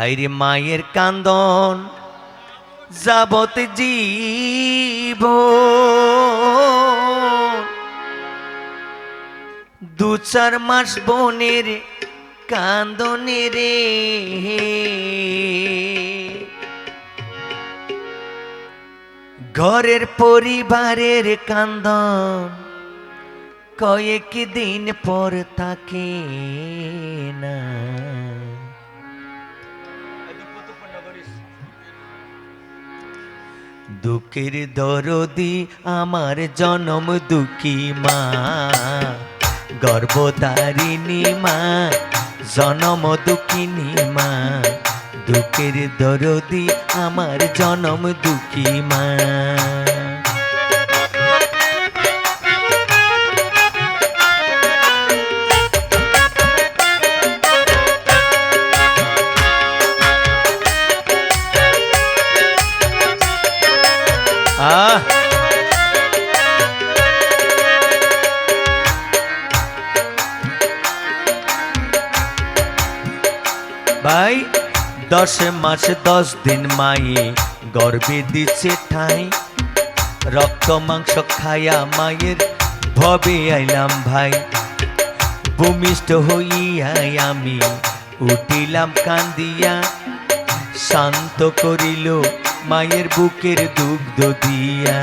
হাইরে মায়ের কান্দন যাবত জীব। দু চার মাস বনের কান্দনে রে ঘরের পরিবারের কান্দন কয়েক দিন পর তাকে না। দুঃখের দরদি আমার জনম দুঃখী মা। গর্ভধারিণী মা, জনম দুঃখিনী মা। দুঃখের দরদি আমার জনম দুঃখী মা। ভাই, দশ মাস, দশ দিন মায়ে গর্বে দিচ্ছে ঠাই। রক্ত, মাংস খায়া মায়ের ভবে আইলাম ভাই। ভূমিষ্ঠ হইয়াই আমি উঠিলাম কান্দিয়া, শান্ত করিল মায়ের বুকের দুগ্ধ দিয়া।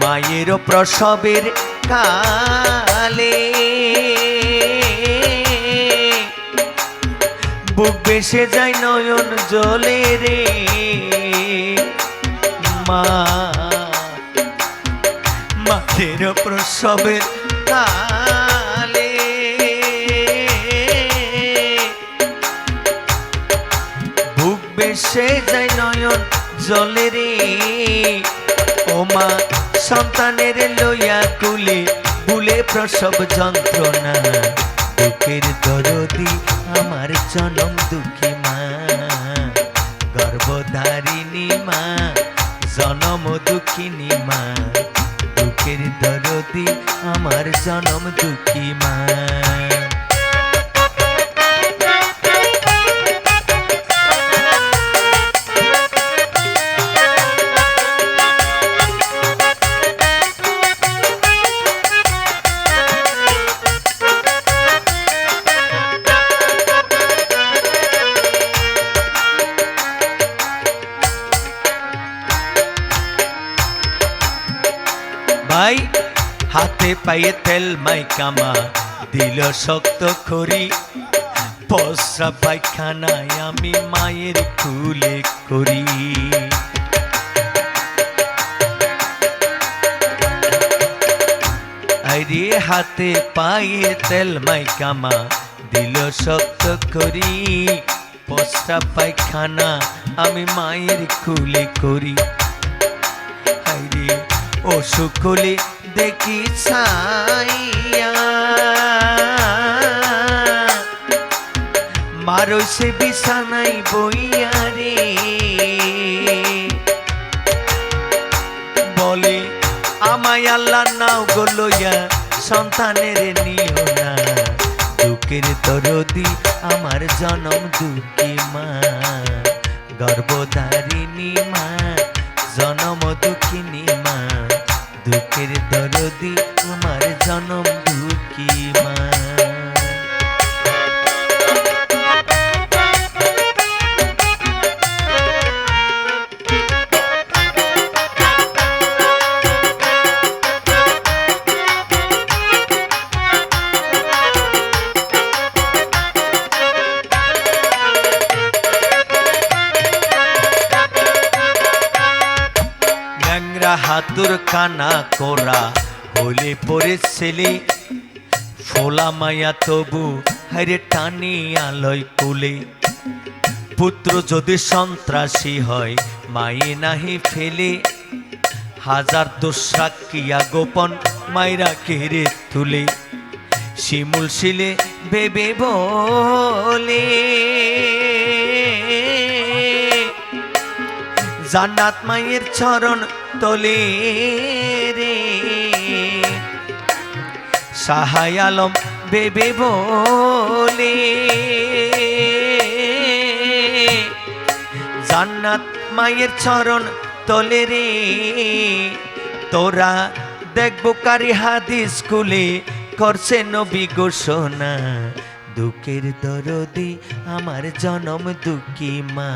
মায়ের প্রসবের কালে বুক বেসে যায় নয়ন জলে রে। মা, মায়ের প্রসবের কালে বেসে যায় নয়ন জলে রে ও মা, সন্তানের লইয়া কুলে, বুলে প্রসব যন্ত্রণা। দুঃখের দরদি আমার জনম দুঃখী মা। গর্ভধারিণী মা, জনম দুঃখিনী মা। দুঃখের দরদি আমার জনম দুঃখী মা। ভাই, হাতে পায়ে তেল মাই কামা, দিল শক্ত খড়ি। পসরা পায়খানায় আমি মায়ের কুলে করি। আরে হাতে পায়ে তেল মাই কামা, দিল শক্ত করি পসরা পায়খানা আমি মায়ের কুলে করি। ও সুকলে দেখি ছাইয়া। মারো সে বিছানাই বইয়া রে। বলে, আমায় আল্লাহ নাও গো লইয়া, সন্তানের নিও না। দুঃখের দরদি আমার জনম দুঃখী মা। গর্ভধারিণী মা, জনম দুঃখিনী মা। দুঃখের দরদি আমার জনম ন্যাংরা হাতুর কানা কোরা, হলে পরে ছেলে। ফোলা মায়া তবু হারে টানি আলয় কোলে পুত্র যদি সন্ত্রাসী হয়, মায়ে নাহি ফেলে। হাজার দুঃসাক্ষিয়া গোপন মাইরা কেড়ে তুলে। শিমুল শিলে বেবে বলে। জান্নাত মায়ের চরণ তলে রে। সাহাই আলম বেবে বলে, জান্নাত মায়ের চরণ তলে রে। তোরা দেখব কারি হাদিস স্কুলে করছে নবী ঘোষণা, দুঃখের দরদি আমার জনম দুঃখী মা।